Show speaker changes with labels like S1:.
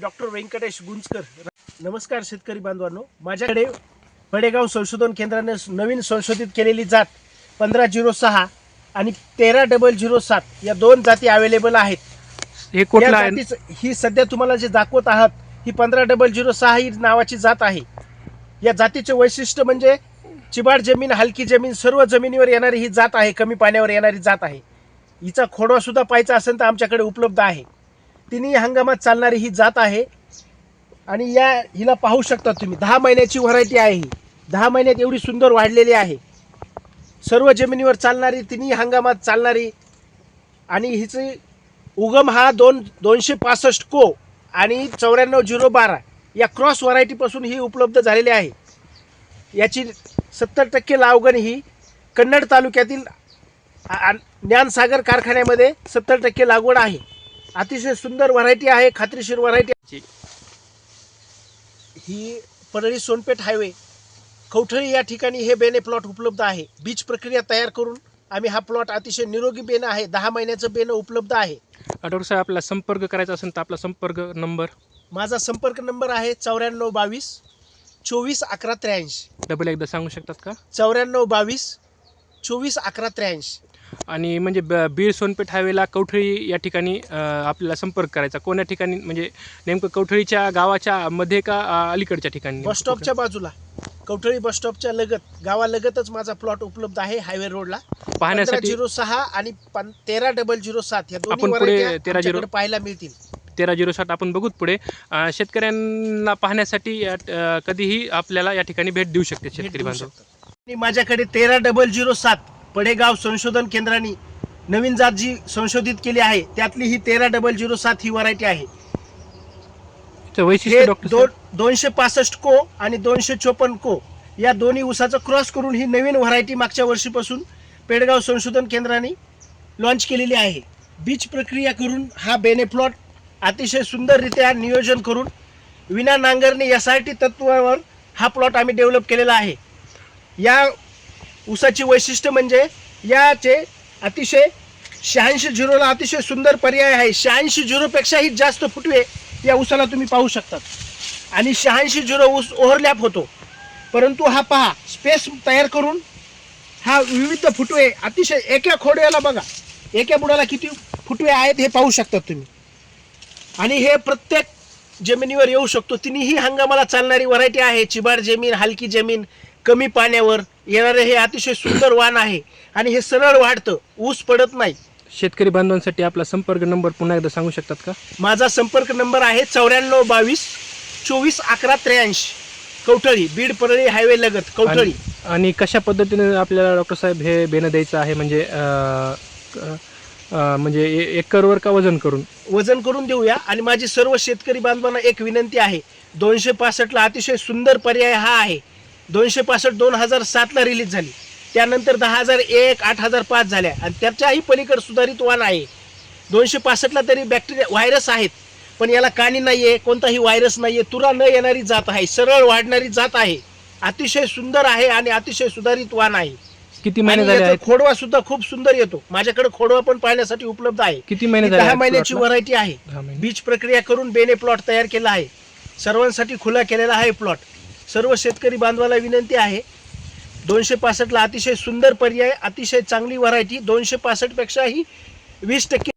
S1: Doctor Venkatesh Gunjkar. नमस्कार शेतकरी बांधवांनो. माझ्याकडे पडेगाव संशोधन केंद्राने नवीन संशोधित केलेली जात पंधरा झिरो सहा आणि तेरा डबल झिरो सात या दोन जाती अवेलेबल आहेत.
S2: हे
S1: या
S2: कुठलं आहे?
S1: जातीचं- ही सध्या तुम्हाला जे दाखवत आहात ही पंधरा डबल झिरो सहा ही नावाची जात आहे. या जातीचे वैशिष्ट्य म्हणजे चिबाड जमीन हलकी जमीन सर्व जमिनीवर येणारी ही जात आहे कमी पाण्यावर येणारी जात आहे. हिचा खोडवा सुद्धा पाहायचा असेल तर आमच्याकडे उपलब्ध आहे. तिन्ही हंगामात चालणारी ही जात आहे. आणि या हिला पाहू शकता तुम्ही दहा महिन्याची व्हरायटी आहे ही. दहा महिन्यात एवढी सुंदर वाढलेली आहे. सर्व जमिनीवर चालणारी तिन्ही हंगामात चालणारी आणि हिची उगम हा दोन दोनशे पासष्ट को आणि चौऱ्याण्णव झिरो बारा या क्रॉस व्हरायटीपासून ही उपलब्ध झालेली आहे. याची सत्तर टक्के लावगण ही कन्नड तालुक्यातील ज्ञानसागर कारखान्यामध्ये सत्तर टक्के लागवड आहे. अतिशय सुंदर व्हरायटी आहे खात्रीशीर व्हरायटी ही परळी सोनपेठ हायवे. कवठळी या ठिकाणी हे बेने प्लॉट उपलब्ध आहे. बीज प्रक्रिया तयार करून आम्ही हा प्लॉट अतिशय निरोगी बेनं आहे. दहा महिन्याचं बेनं उपलब्ध आहे.
S2: डॉक्टर साहेब आपला संपर्क करायचा असेल तर आपला संपर्क नंबर.
S1: माझा संपर्क नंबर आहे चौऱ्याण्णव बावीस चोवीस अकरा त्र्याऐंशी.
S2: डबल एकदा सांगू शकतात का?
S1: चौऱ्याण्णव बावीस चोवीस अकरा त्र्याऐंशी.
S2: आणि म्हणजे ब- बीड सोनपेठ हायवेला कवठळी या ठिकाणी अं, आपल्याला संपर्क करायचा. कोण्या ठिकाणी म्हणजे नेमकं कवठळीच्या गावाच्या मध्ये का अं, अलीकडच्या ठिकाणी?
S1: बस स्टॉपच्या बाजूला. कवठळी बस स्टॉपच्या लगत गावालगतच माझा प्लॉट उपलब्ध आहे हायवे रोडला. पंधरा
S2: पाहण्यासाठी
S1: झिरो सहा आणि पं- तेरा डबल झिरो सात या दोन्ही
S2: आपण पुढे 13 झिरो-
S1: आमच्याकडे पाहायला मिळतील.
S2: तेरा झिरो साठ आपण बघूत पुढे. अं, शेतकऱ्यांना पाहण्यासाठी अं, कधीही आपल्याला या ठिकाणी भेट देऊ शकते
S1: भेट
S2: शेतकरी
S1: देऊ
S2: बांधव.
S1: शकतात. माझ्याकडे तेरा डबल झिरो सात पडेगाव संशोधन केंद्राने नवीन जात जी संशोधित केली आहे त्यातली ही तेरा डबल झिरो सात ही व्हरायटी आहे. हे दोन दोनशे पासष्ट को आणि दोनशे चोपन्न को या दोन्ही ऊसाचं क्रॉस करून ही नवीन व्हरायटी मागच्या वर्षीपासून पेडगाव संशोधन केंद्राने लॉन्च केलेली आहे. बीज प्रक्रिया करून हा बेने प्लॉट अतिशय सुंदररित्या नियोजन करून विना नांगरणे एस आर टी तत्वावर हा प्लॉट आम्ही डेव्हलप केलेला आहे. या ऊसाची वैशिष्ट्य म्हणजे याचे अतिशय शहाऐंशी झिरोला अतिशय सुंदर पर्याय आहे. शहाऐंशी झिरोपेक्षाही जास्त फुटवे या ऊसाला तुम्ही पाहू शकतात. आणि शहाऐंशी झिरो ऊस ओव्हरलॅप होतो. परंतु हा पहा स्पेस तयार करून हा विविध फुटवे अतिशय एका खोड्याला बघा. एका बुडाला किती फुटवे आहेत हे पाहू शकतात तुम्ही. आणि हे प्रत्येक जमिनीवर येऊ शकतो. तिन्ही हंगामाला चालणारी व्हरायटी आहे. चिबाड जमीन हलकी जमीन कमी पाण्यावर येणारे हे अतिशय सुंदर वाण आहे आणि हे सरळ वाढतं ऊस पडत नाही.
S2: शेतकरी बांधवांसाठी आपला संपर्क नंबर पुन्हा एकदा सांगू शकतात का?
S1: माझा संपर्क नंबर आहे चौऱ्याण्णव बावीस चोवीस अकरा त्र्याऐंशी. कवठळी बीड परळी हायवे लगत कवठळी.
S2: आणि- कशा पद्धतीने आपल्याला डॉक्टर साहेब हे बेणं द्यायचं आहे? म्हणजे अं, क- अं, म्हणजे ए- एकरवर का वजन करून?
S1: वजन करून देऊया. आणि माझी सर्व शेतकरी बांधवांना एक विनंती आहे. दोनशे पासष्टला अतिशय सुंदर पर्याय हा आहे. दोनशे पासष्ट दोन हजार सातला रिलीज झाली. त्यानंतर दहा हजार एक आठ हजार पाच झाल्या. आणि त्याच्याही पलीकडे सुधारित वाण आहे. दोनशे पासष्टला तरी बॅक्टेरिया व्हायरस आहेत. पण याला कानी नाही आहे कोणताही व्हायरस नाही आहे तुरा न येणारी जात आहे सरळ वाढणारी जात आहे. अतिशय सुंदर आहे आणि अतिशय सुधारित वाण आहे.
S2: किती महिने झाले
S1: खोडवा सुद्धा खूप सुंदर येतो. माझ्याकडे खोडवा पण पाहण्यासाठी उपलब्ध आहे.
S2: किती महिने
S1: दहा महिन्याची? व्हरायटी आहे. बीज प्रक्रिया करून बेने प्लॉट तयार केला आहे. सर्वांसाठी खुला केलेला आहे प्लॉट सर्व शेतकरी बांधवाला विनंती आहे. दोनशे पासष्टला अतिशय सुंदर पर्याय अतिशय चांगली व्हरायटी दोनशे पासष्टपेक्षाही वीस टक्के